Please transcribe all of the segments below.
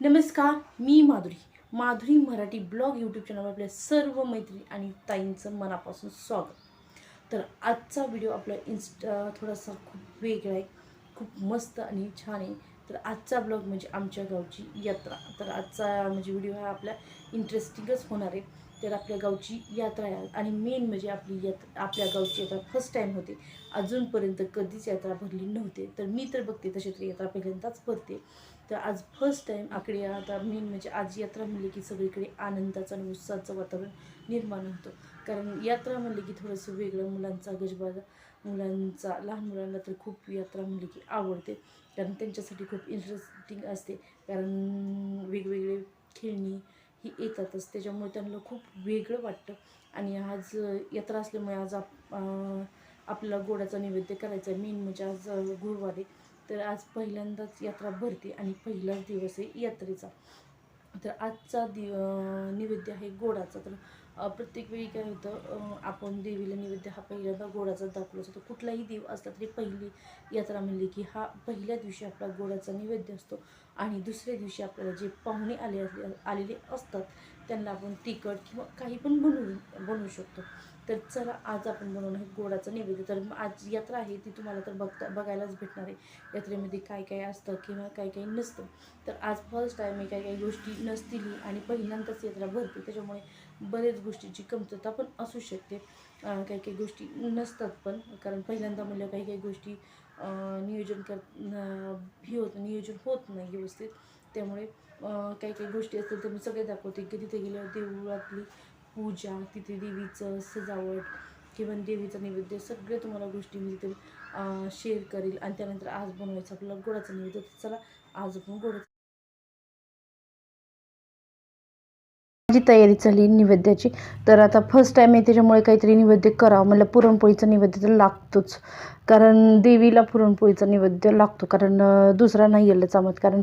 नमस्कार मी Madhuri. Madhuri Marathi blog YouTube चॅनलवर आपल्या सर्व मैत्री आणि ताईंचं मनापासून स्वागत. तर आजचा व्हिडिओ आपला इन्स्टा थोडासा खूप वेगळा आहे खूप मस्त आणि छान आहे. तर आजचा ब्लॉग म्हणजे आमच्या गावची यात्रा. तर आजचा म्हणजे व्हिडिओ हा आपला इंटरेस्टिंगच होणार आहे. तर आपल्या गावची यात्रा आणि मेन म्हणजे आपली यात्रा आपल्या गावची यात्रा फर्स्ट टाईम होते. अजूनपर्यंत कधीच यात्रा भरली नव्हते. तर मी तर बघते तशी तर यात्रा पहिल्यांदाच भरते. तर आज फर्स्ट टाईम आकडे आता मेन म्हणजे आज यात्रा म्हणली की सगळीकडे आनंदाचं आणि उत्साहाचं वातावरण निर्माण होतं. कारण यात्रा म्हणली की थोडंसं वेगळं मुलांचा गजबाजा मुलांचा लहान मुलांना तर खूप यात्रा म्हणली की आवडते. कारण त्यांच्यासाठी खूप इंटरेस्टिंग असते. कारण वेगवेगळे खेळणी ही येतातच. त्याच्यामुळे त्यांना खूप वेगळं वाटतं. आणि आज यात्रा असल्यामुळे आज आप आपल्याला गोडाचा नैवेद्य करायचा आहे. मेन म्हणजे आज गुरुवारी. तर आज पहिल्यांदाच यात्रा भरते आणि पहिलाच दिवस आहे यात्रेचा. तर आजचा दि नैवेद्य आहे गोडाचा. तर प्रत्येक वेळी काय होतं आपण देवीला नैवेद्य हा पहिल्यांदा गोडाचा दाखवला जातो. कुठलाही देव असला तरी पहिली यात्रा म्हणली की हा पहिल्या दिवशी आपला गोडाचा नैवेद्य असतो. आणि दुसऱ्या दिवशी आपल्याला जे पाहुणे आले असले आलेले असतात त्यांना आपण तिखट किंवा काही पण बनवू बनवू शकतो. तर चला आज आपण बनवणं हे गोडाचं नैवेद्य. तर आज यात्रा आहे ती तुम्हाला तर बघता बघायलाच भेटणार आहे. यात्रेमध्ये काय काय असतं किंवा काय काय नसतं. तर आज फर्स्ट टाईम आहे काही काही गोष्टी नसतील आणि पहिल्यांदाच यात्रा भरते. त्याच्यामुळे बरेच गोष्टीची कमतरता पण असू शकते. काही काही गोष्टी नसतात पण कारण पहिल्यांदा म्हणलं काही काही गोष्टी नियोजन कर हे होत नियोजन होत नाही व्यवस्थित. त्यामुळे काही काही गोष्टी असतील तर मी सगळे दाखवते की तिथे गेल्यावर देवळातली पूजा तिथे देवीचं सजावट किंवा देवीचं नैवेद्य सगळे तुम्हाला गोष्टी मी तिथे शेअर करेल. आणि त्यानंतर आज बनवायचं आपल्याला गोडाचं नैवेद्य तर चला आज आपण गोडाचं माझी तयारी चालली नैवेद्याची तर आता फर्स्ट टाईम आहे त्याच्यामुळे काहीतरी नैवेद्य करावं मला पुरणपोळीचं नैवेद्य तर लागतोच. कारण देवीला पुरणपोळीचा नैवेद्य लागतो. कारण दुसरा नाही आलं चामत कारण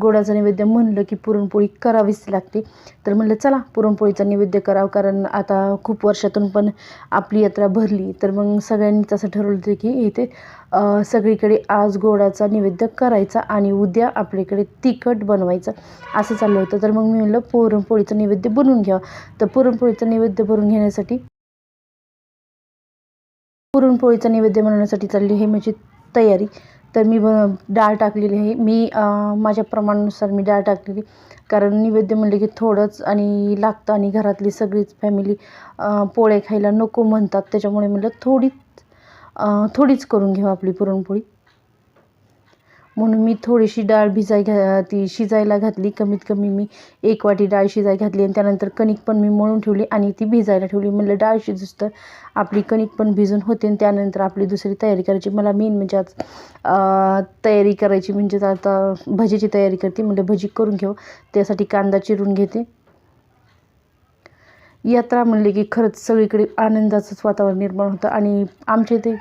गोडाचं नैवेद्य म्हणलं की पुरणपोळी करावीच लागते. तर म्हणलं चला पुरणपोळीचा नैवेद्य करावं. कारण आता खूप वर्षातून पण आपली यात्रा भरली. तर मग सगळ्यांनीच असं ठरवलं होतं की इथे सगळीकडे आज गोडाचा नैवेद्य करायचा आणि उद्या आपल्याकडे तिखट बनवायचं असं चाललं होतं. तर मग मी म्हणलं पुरणपोळीचं नैवेद्य बनवून घ्यावं. तर पुरणपोळीचं नैवेद्य बनवून घेण्यासाठी पुरणपोळीचं नैवेद्य बनवण्यासाठी चालली आहे माझी तयारी. तर मी ब डाळ टाकलेली आहे. मी माझ्या प्रमाणानुसार मी डाळ टाकलेली. कारण नैवेद्य म्हणले की थोडंच आणि लागतं आणि घरातली सगळीच फॅमिली पोळे खायला नको म्हणतात. त्याच्यामुळे म्हणलं थोडीच थोडीच करून घेऊ आपली पुरणपोळी. म्हणून मी थोडीशी डाळ भिजाय घा ती शिजायला घातली. कमीत कमी मी एक वाटी डाळ शिजाय घातली आणि त्यानंतर कणिक पण मी मळून ठेवली आणि ती भिजायला ठेवली. म्हणलं डाळ शिजूस तर आपली कणिक पण भिजून होते आणि त्यानंतर आपली दुसरी तयारी करायची. मला मेन म्हणजे आज तयारी करायची म्हणजेच आता भजीची तयारी करते. म्हणजे भजी करून घेऊ. त्यासाठी कांदा चिरून घेते. यात्रा म्हणली की खरंच सगळीकडे आनंदाचंच वातावरण निर्माण होतं आणि आमच्या इथे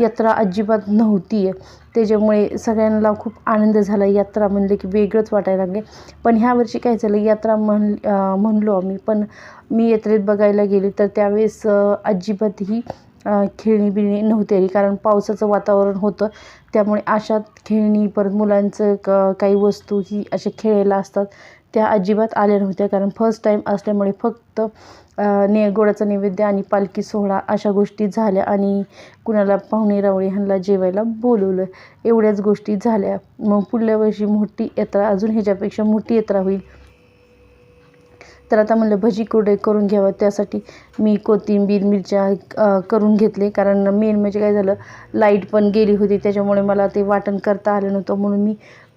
यात्रा अजिबात नव्हती आहे. त्याच्यामुळे सगळ्यांना खूप आनंद झाला. यात्रा म्हणले की वेगळंच वाटायला लागले. पण ह्या वर्षी काय झालं यात्रा म्हण म्हणलो आम्ही. पण मी यात्रेत बघायला गेले तर त्यावेळेस अजिबातही खेळणी बिळणी नव्हती आली. कारण पावसाचं वातावरण होतं. त्यामुळे अशात खेळणी परत मुलांचं क काही वस्तू ही अशा खेळायला असतात. त्या अजिबात आल्या नव्हत्या. कारण फर्स्ट टाईम असल्यामुळे फक्त ने गोडाचा नैवेद्य आणि पालखी सोहळा अशा गोष्टी झाल्या आणि कुणाला पाहुणे रावळे ह्यांना जेवायला बोलवलं. एवढ्याच गोष्टी झाल्या. मग पुढल्या वर्षी मोठी यात्रा अजून ह्याच्यापेक्षा मोठी यात्रा होईल. तर आता म्हणलं भजी कुरडे करून घ्यावं. त्यासाठी मी कोथिंबीर मिरच्या करून घेतले. कारण मेन म्हणजे काय झालं लाइट पण गेली होती. त्याच्यामुळे मला ते वाटण करता आलं नव्हतं. म्हणून मी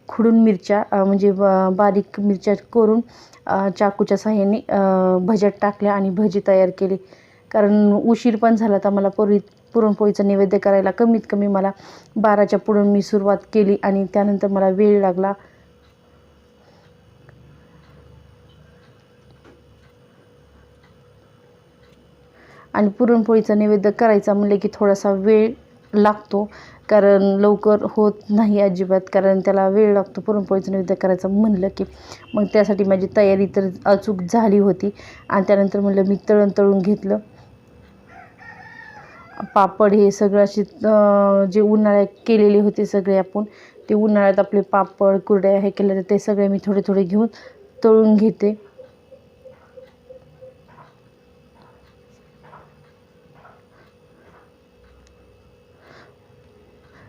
खुडून मिरच्या म्हणजे ब- बारीक मिरच्या करून चाकूच्या साह्याने भज्यात टाकल्या आणि भजी तयार केली. कारण उशीर पण झाला तर मला पूर्वी पुरणपोळीचं नैवेद्य करायला. कमीत कमी मला बाराच्या पुढं मी सुरुवात केली आणि त्यानंतर मला वेळ लागला. आणि पुरणपोळीचा नैवेद्य करायचा म्हणलं की थोडासा वेळ लागतो. कारण लवकर होत नाही अजिबात कारण त्याला वेळ लागतो पुरणपोळीचं नैवेद्य करायचं म्हणलं की मग त्यासाठी माझी तयारी तर अचूक झाली होती. आणि त्यानंतर म्हणलं मी तळण तळून घेतलं. पापड हे सगळं असे जे उन्हाळ्यात केलेले होते सगळे आपण ते उन्हाळ्यात आपले पापड कुरड्या हे केले ते सगळे मी थोडे थोडे घेऊन तळून घेते.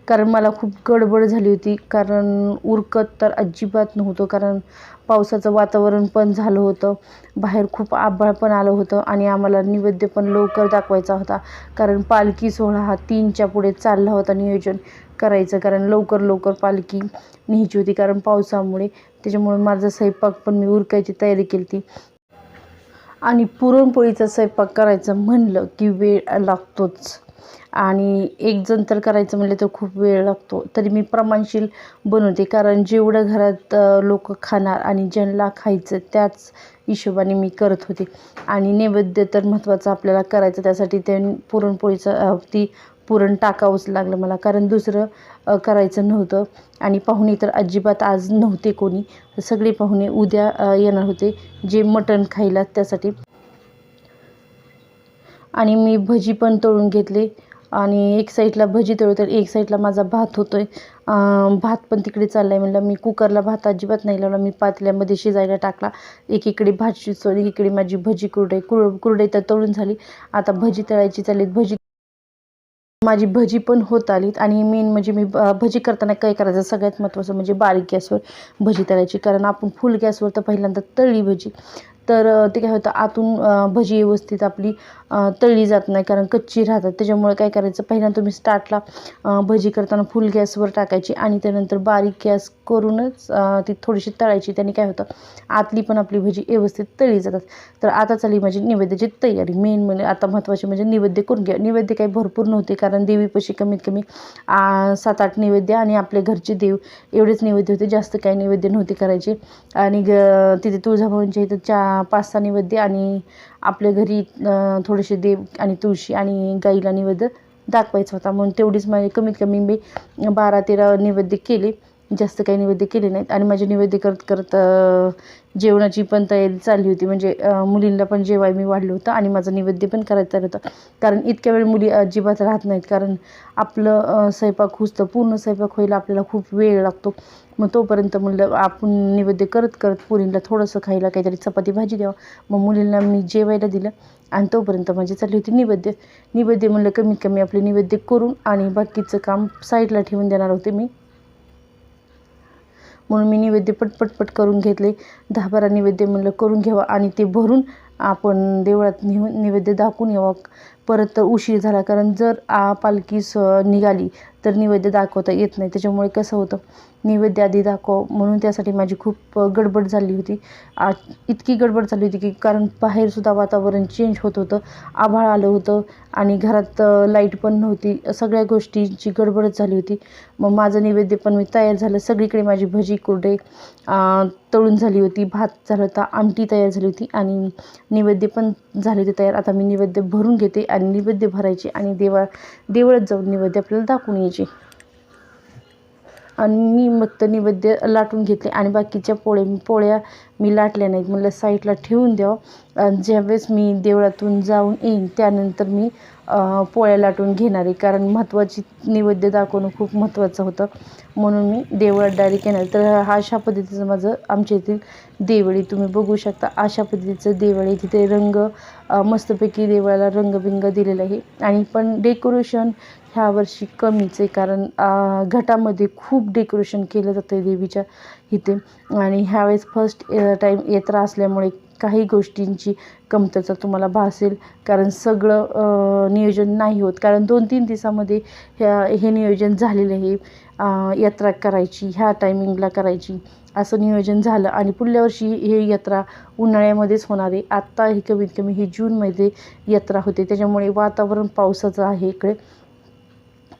कारण मला खूप गडबड झाली होती. कारण उरकत तर अजिबात नव्हतं. कारण पावसाचं वातावरण पण झालं होतं. बाहेर खूप आभाळ पण आलं होतं आणि आम्हाला नैवेद्य पण लवकर दाखवायचा होता. कारण पालखी सोहळा हा तीनच्या पुढे चालला होता नियोजन करायचं. कारण लवकर लवकर पालखी न्यायची होती. कारण पावसामुळे त्याच्यामुळे माझा स्वयंपाक पण मी उरकायची तयारी केली होती आणि पुरणपोळीचा स्वयंपाक करायचं म्हणलं की वेळ लागतोच. आणि एक जण तर करायचं म्हणलं तर खूप वेळ लागतो. तरी मी प्रमाणशील बनवते. कारण जेवढं घरात लोक खाणार आणि ज्यांना खायचं त्याच हिशोबाने मी करत होते. आणि नैवेद्य तर महत्त्वाचं आपल्याला करायचं. त्यासाठी ते पुरणपोळीचं ती पुरण टाकावंच लागलं मला. कारण दुसरं करायचं नव्हतं. आणि पाहुणे तर अजिबात आज नव्हते कोणी. सगळे पाहुणे उद्या येणार होते. जे मटण खायला त्यासाठी. आणि मी भजी पण तळून घेतले. आणि एक साईडला भजी तळू तर एक साईडला माझा भात होतो आहे भात पण तिकडे चालला आहे म्हणलं मी कुकरला भात अजिबात नाही लावला. मी पातल्यामध्ये शिजायला टाकला. एकीकडे भात शिजवली एकीकडे माझी भजी कुरडई कुर कुरडई तर तळून झाली. आता भजी तळायची चालली भजी माझी भजी पण होत आलीत. आणि मेन म्हणजे मी ब- भजी करताना काय करायचं सगळ्यात महत्त्वाचं म्हणजे बारीक गॅसवर भजी तळायची. कारण आपण फुल गॅसवर तर पहिल्यांदा तळली भजी. तर ते काय होतं आतून भजी व्यवस्थित आपली तळली जात नाही कारण कच्ची राहतात. त्याच्यामुळे काय करायचं? पहिल्यांदा तुम्ही स्टार्टला भजी करताना फुल गॅसवर टाकायची आणि त्यानंतर बारीक गॅस करूनच ती थोडीशी तळायची. त्याने काय होतं? आतली पण आपली भजी व्यवस्थित तळली जातात. तर आता चालली माझी नैवेद्याची तयारी. मेन म्हणजे आता महत्त्वाचे म्हणजे नैवेद्य करून घ्या. नैवेद्य काही भरपूर नव्हते कारण देवीपाशी कमीत कमी सात आठ नैवेद्य आणि आपले घरचे देव एवढेच नैवेद्य होते. जास्त काही नैवेद्य नव्हते करायचे. आणि ग तिथे तुळजाभवानीच्या इथं चा पाच सहा नैवेद्य आणि आपल्या घरी थोडे थोडेसे देव आणि तुळशी आणि गाईला नैवेद्य दाखवायचा होता. म्हणून तेवढीच माझे कमीत कमी मी बारा तेरा नैवेद्य केले. जास्त काही नैवेद्य केले नाहीत. आणि माझे नैवेद्य करत करत जेवणाची पण तयारी चालली होती. म्हणजे मुलींना पण जेवाय मी वाढलं होतं आणि माझं नैवेद्य पण करायचं होतं. कारण इतक्या वेळ मुली अजिबात राहत नाहीत. कारण आपलं स्वयंपाक हुसतं पूर्ण स्वयंपाक व्हायला आपल्याला खूप वेळ लागतो. मग तोपर्यंत म्हणलं आपण नैवेद्य करत करत पुरींला थोडंसं खायला काहीतरी चपाती भाजी द्यावं. मग मुलींना मी जेवायला दिलं आणि तोपर्यंत माझी चालली होती नैवेद्य नैवेद्य म्हणलं कमीत कमी आपले नैवेद्य करून आणि बाकीचं काम साईडला ठेवून देणार होते मी. म्हणून मी नैवेद्य पटपटपट करून घेतले. दहा बारा नैवेद्य म्हणलं करून घ्यावं. आणि ते भरून आपण देवळात नेऊन नैवेद्य दाखवून यावं. परत उशीर झाला कारण जर आ पालखी स निघाली तर नैवेद्य दाखवता येत नाही. त्याच्यामुळे कसं होतं नैवेद्य आधी दाखव म्हणून त्यासाठी माझी खूप गडबड झाली होती. आ इतकी गडबड झाली होती की कारण बाहेरसुद्धा वातावरण चेंज होत होतं. आभाळ आलं होतं आणि घरात लाइट पण नव्हती. सगळ्या गोष्टींची गडबडच झाली होती. मग माझं नैवेद्य पण मी तयार झालं. सगळीकडे माझी भजी कुरडे तळून झाली होती. भात झाला होता. आमटी तयार झाली होती आणि नैवेद्य पण झाले होते तयार. आता मी नैवेद्य भरून घेते आणि नैवेद्य भरायचे आणि देवा देवळात जाऊन नैवेद्य आपल्याला दाखवून यायची. आणि मी मग तर नैवेद्य लाटून घेतले आणि बाकीच्या पोळे पोळ्या मी लाटल्या नाहीत. म्हणलं साईडला ठेवून द्यावं. आणि ज्यावेळेस मी देवळातून जाऊन येईन त्यानंतर मी पोळ्या लाटून घेणारी. कारण महत्त्वाची नैवेद्य दाखवणं खूप महत्त्वाचं होतं. म्हणून मी देवळात डायरेक्ट येणार. तर हा अशा पद्धतीचं माझं आमच्या येथील देवळी तुम्ही बघू शकता. अशा पद्धतीचं देवळ आहे. तिथे रंग मस्तपैकी देवळाला रंगबिंग दिलेलं आहे. आणि पण डेकोरेशन ह्या वर्षी कमीच आहे. कारण घटामध्ये खूप डेकोरेशन केलं जातं आहे देवीच्या इथे. आणि ह्यावेळेस फर्स्ट टाईम यात्रा असल्यामुळे काही गोष्टींची कमतरता तुम्हाला भासेल. कारण सगळं नियोजन नाही होत. कारण दोन तीन दिवसामध्ये ह्या हे नियोजन झालेलं आहे. यात्रा करायची ह्या टायमिंगला करायची. असं नियोजन झालं आणि पुढल्या वर्षी हे यात्रा उन्हाळ्यामध्येच होणार आहे. आत्ता ही कमीत कमी ही जूनमध्ये यात्रा होते. त्याच्यामुळे वातावरण पावसाचं आहे इकडे.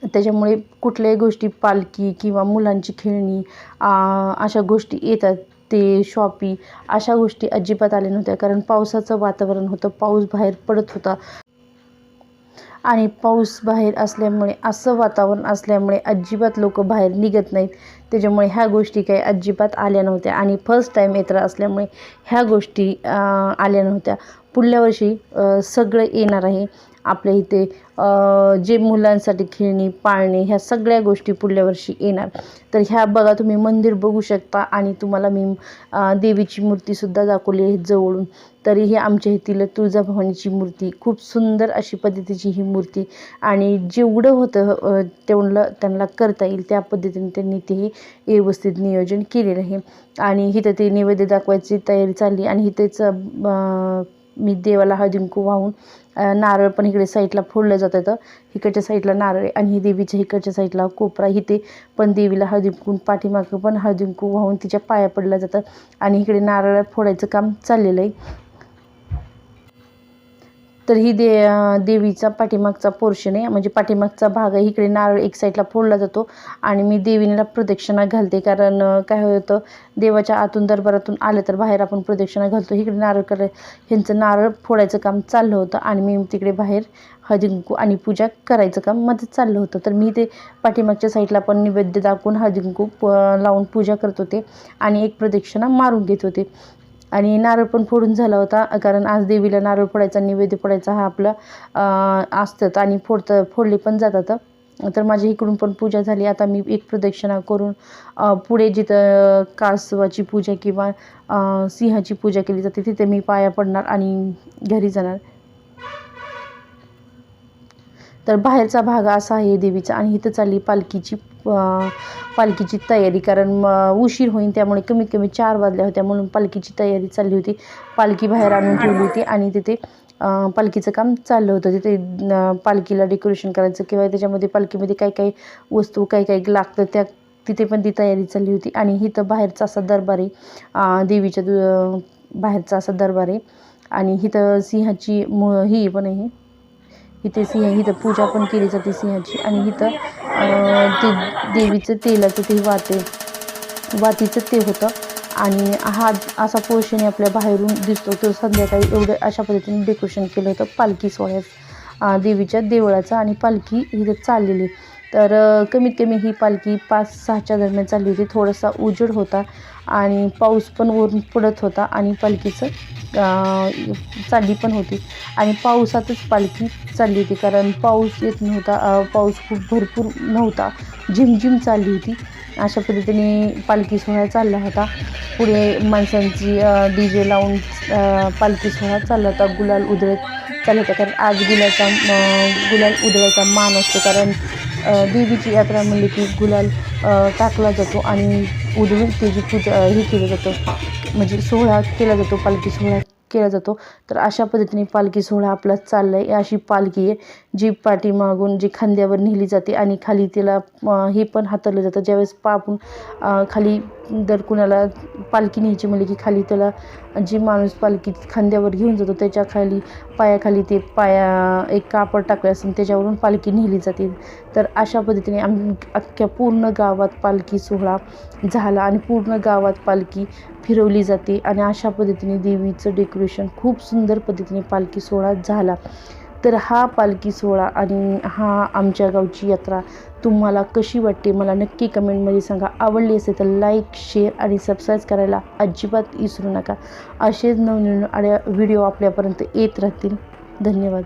त्याच्यामुळे कुठल्याही गोष्टी पालखी किंवा मुलांची खेळणी अशा गोष्टी येतात. ते शॉपी अशा गोष्टी अजिबात आल्या नव्हत्या. कारण पावसाचं वातावरण होतं पाऊस बाहेर पडत होता. आणि पाऊस बाहेर असल्यामुळे असं वातावरण असल्यामुळे अजिबात लोक बाहेर निघत नाहीत. त्याच्यामुळे ह्या गोष्टी काही अजिबात आल्या नव्हत्या. आणि फर्स्ट टाईम यात्रा असल्यामुळे ह्या गोष्टी आल्या नव्हत्या. पुढल्या वर्षी सगळं येणार आहे. आपल्या इथे जे मुलांसाठी खेळणी पाळणे ह्या सगळ्या गोष्टी पुढल्या वर्षी येणार. तर ह्या बघा तुम्ही मंदिर बघू शकता आणि तुम्हाला मी देवीची मूर्तीसुद्धा दाखवली आहे जवळून. तरीही आमच्या येथील तुळजाभवानीची मूर्ती खूप सुंदर अशी पद्धतीची ही मूर्ती आणि जेवढं होतं तेवढं त्यांना करता येईल त्या पद्धतीने त्यांनी ते व्यवस्थित नियोजन केलेलं आहे. आणि इथं ते नैवेद्य दाखवायची तयारी चालली आणि इथेच मी देवाला हळदिंकू वाहून नारळ पण इकडे साईडला फोडलं जातं तर इकडच्या साईडला नारळ आणि आणि देवीच्या इकडच्या साईडला कोपरा इथे पण देवीला हळदिंकून पाठीमागं पण हळदिंकू वाहून तिच्या पाया पडल्या जातं. आणि इकडे नारळ फोडायचं काम चाललेलं आहे. तर ही दे देवीचा पाठीमागचा पोर्शन आहे. म्हणजे पाठीमागचा भाग आहे. इकडे नारळ एक साईडला फोडला जातो आणि मी देवीला प्रदक्षिणा घालते. कारण काय होतं देवाच्या आतून दरबारातून आलं तर बाहेर आपण प्रदक्षिणा घालतो. इकडे नारळ कर ह्यांचं नारळ फोडायचं काम चाललं होतं आणि मी तिकडे बाहेर हळदी कुंकू आणि पूजा करायचं काममध्ये चाललं होतं. तर मी ते पाठीमागच्या साईडला पण नैवेद्य दाखवून हळदी कुंकू प- लावून पूजा करत होते आणि एक प्रदक्षिणा मारून घेत होते. आणि नारळ पण फोडून झाला होता कारण आज देवीला नारळ फोडायचा नैवेद्य फोडायचा हा आपला असतात आणि फोडतं फोडले पण जातात. तर माझ्या इकडून पण पूजा झाली. आता मी एक प्रदक्षिणा करून पुढे जिथं कासवाची पूजा किंवा सिंहाची पूजा केली जाते तिथे मी पाया पडणार आणि घरी जाणार. तर बाहेरचा भाग असा आहे देवीचा आणि इथं चालली पालखीची पालखीची तयारी कारण म, उशीर होईल त्यामुळे कमीत कमी चार वाजल्या होत्या म्हणून पालखीची तयारी चालली होती. पालखी बाहेर आणून ठेवली होती आणि तिथे पालखीचं काम चाललं होतं. तिथे पालखीला डेकोरेशन करायचं किंवा त्याच्यामध्ये पालखीमध्ये काही काही वस्तू काही काही लागतं त्या तिथे पण ती तयारी चालली होती. आणि इथं बाहेरचा असा दरबार आहे देवीच्या दु- बाहेरचा असा दरबार आहे आणि इथं सिंहाची मु ही पण आहे. इथे सिंह इथं पूजा पण केली जाते सिंहाची. आणि इथं ते देवीचं तेलाचं ते वाते वातीचं ते होतं. आणि हा असा पोर्शन आपल्या बाहेरून दिसतो. तो संध्याकाळी एवढं अशा पद्धतीने डेकोरेशन केलं होतं. पालखी सोहळ्यात देवीच्या देवळाचं आणि पालखी इथं चाललेली. तर कमीत कमी ही पालखी पाच सहाच्या दरम्यान चालली होती. थोडासा उजेड होता आणि पाऊस पण वरून पडत होता आणि पालखीचं चालली पण होती. आणि पावसातच पालखी चालली होती कारण पाऊस येत नव्हता पाऊस खूप भरपूर नव्हता. झिमझिम चालली होती. अशा पद्धतीने पालखी सोहळा चालला होता. पुढे माणसांची डी जे लावून पालखी सोहळा चालला होता. गुलाल उधळत चालला होता कारण आज गुलाचा गुलाल उधळायचा मान असतो. कारण देवीची यात्रा म्हणली की गुलाल टाकला जातो आणि उधळून त्याची पूजा हे केलं जातं. म्हणजे सोहळा केला जातो पालखी सोहळा केला जातो. तर अशा पद्धतीने पालखी सोहळा आपला चालला आहे अशी पालखी आहे जी पाठीमागून जी खांद्यावर नेली जाते आणि खाली तिला हे पण हाताळलं जातं. ज्यावेळेस पापून खाली दर कुणाला पालखी न्यायची म्हणली की खाली त्याला जी माणूस पालखी खांद्यावर घेऊन जातो त्याच्याखाली पायाखाली ते पाया एक कापड टाकले असून त्याच्यावरून पालखी नेली जाते. तर अशा पद्धतीने आम अख्ख्या पूर्ण गावात पालखी सोहळा झाला आणि पूर्ण गावात पालखी फिरवली जाते आणि अशा पद्धतीने देवीचं डेकोरेशन खूप सुंदर पद्धतीने पालखी सोहळा झाला. तर हा पालखी सोहळा आणि हा आमच्या गावची यात्रा तुम्हाला कशी वाटते? मला नक्की कमेंटमध्ये सांगा. आवडली असेल तर लाईक शेअर आणि सबस्क्राईब करायला अजिबात विसरू नका. असेच नवनवीन आड्या व्हिडिओ आपल्यापर्यंत येत राहतील. धन्यवाद.